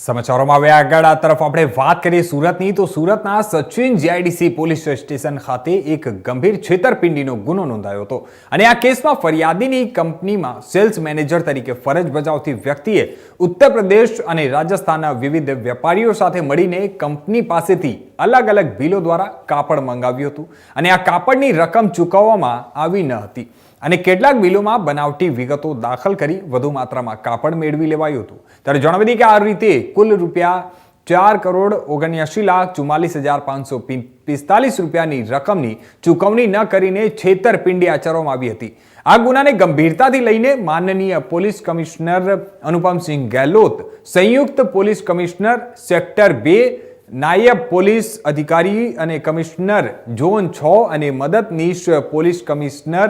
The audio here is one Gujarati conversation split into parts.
સમાચારોમાં હવે આગળ આ તરફ આપણે વાત કરીએ સુરતની, તો સુરતના સચિન જીઆઈડીસી પોલીસ સ્ટેશન ખાતે એક ગંભીર છેતરપિંડીનો ગુનો નોંધાયો હતો. અને આ કેસમાં ફરિયાદીની કંપનીમાં સેલ્સ મેનેજર તરીકે ફરજ બજાવતી વ્યક્તિએ ઉત્તર પ્રદેશ અને રાજસ્થાનના વિવિધ વેપારીઓ સાથે મળીને કંપની પાસેથી અલગ અલગ બિલો દ્વારા કાપડ મંગાવ્યું હતું. અને આ કાપડની રકમ ચૂકવવામાં આવી ન હતી. અને કેટલાક બિલોમાં બનાવટી વિગતો દાખલ કરી વધુ માત્રામાં કાપડ મેળવી લેવાયું હતું. ત્યારે જણાવી દઈએ કે આ રીતે કુલ રૂપિયા ચાર કરોડ ઓગણ્યાસી લાખ ચુમ્માલીસ હજાર પાંચસો પિસ્તાલીસ રૂપિયાની રકમની ચૂકવણી ન કરીને છેતરપિંડી આચરવામાં આવી હતી. આ ગુનાને ગંભીરતાથી લઈને માનનીય પોલીસ કમિશનર અનુપમસિંહ ગેહલોત, સંયુક્ત પોલીસ કમિશનર સેક્ટર બે, નાયબ પોલીસ અધિકારી અને કમિશનર ઝોન છ અને મદદનીશ પોલીસ કમિશનર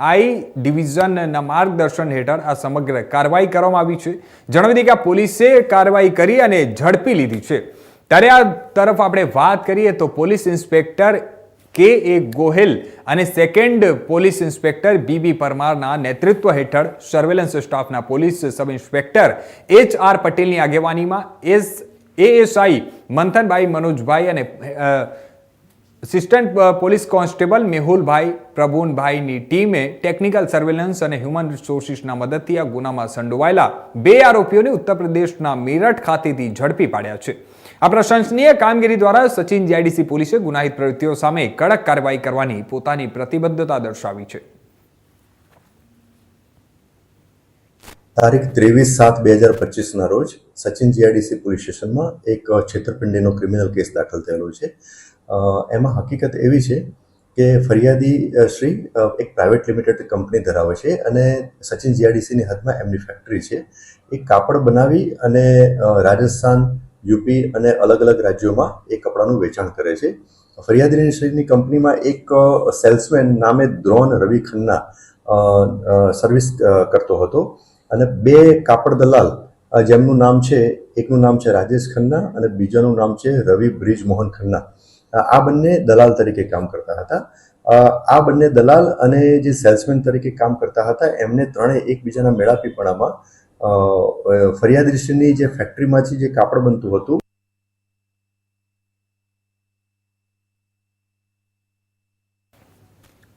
આઈ ડિવિઝનના માર્ગદર્શન હેઠળ આ સમગ્ર કાર્યવાહી કરવામાં આવી છે. જણાવી દઈએ કે પોલીસે કાર્યવાહી કરી અને ઝડપી લીધી છે. ત્યારે આ તરફ આપણે વાત કરીએ તો પોલીસ ઇન્સ્પેક્ટર કે એ ગોહેલ અને સેકન્ડ પોલીસ ઇન્સ્પેક્ટર બીબી પરમારના નેતૃત્વ હેઠળ સર્વેલન્સ સ્ટાફના police sub inspector H R પટેલની આગેવાનીમાં એસ એએસઆઈ મંથનભાઈ મનોજભાઈ અને અસિસ્ટન્ટ પોલીસ કોન્સ્ટેબલ મેહુલભાઈ પ્રભુનભાઈની ટીમે ટેકનિકલ સર્વેલન્સ અને હ્યુમન રિસોર્સિસના મદદથી આ ગુનામાં સંડોવાયેલા બે આરોપીઓને ઉત્તર પ્રદેશના મેરઠ ખાતેથી ઝડપી પાડ્યા છે. આ પ્રશંસનીય કામગીરી દ્વારા સચિન જીઆઈડીસી પોલીસે ગુનાહિત પ્રવૃત્તિઓ સામે કડક કાર્યવાહી કરવાની પોતાની પ્રતિબદ્ધતા દર્શાવી છે. તારીખ ત્રેવીસ સાત બે હજાર પચીસના રોજ સચિન જીઆઈડીસી પોલીસ સ્ટેશનમાં એક છેતરપિંડીનો ક્રિમિનલ કેસ દાખલ થયેલો છે. એમાં હકીકત એવી છે કે ફરિયાદી શ્રી એક પ્રાઇવેટ લિમિટેડ કંપની ધરાવે છે અને સચિન જીઆરડીસીની હદમાં એમની ફેક્ટરી છે. એ કાપડ બનાવી અને રાજસ્થાન, યુપી અને અલગ અલગ રાજ્યોમાં એ કપડાનું વેચાણ કરે છે. ફરિયાદી શ્રીની કંપનીમાં એક સેલ્સમેન નામે દ્રોણ રવિ ખન્ના સર્વિસ કરતો હતો અને બે કાપડ દલાલ જેમનું નામ છે, એકનું નામ છે રાજેશ ખન્ના અને બીજાનું નામ છે રવિ બ્રિજ મોહન ખન્ના. આ બંને દલાલ તરીકે કામ કરતા હતા. આ બંને દલાલ અને જે સેલ્સમેન તરીકે કામ કરતા હતા એમને ત્રણેય એકબીજાના મેળાપીપણામાં ફરિયાદ અ, જે ફેક્ટરીમાંથી જે કાપડ બનતું હતું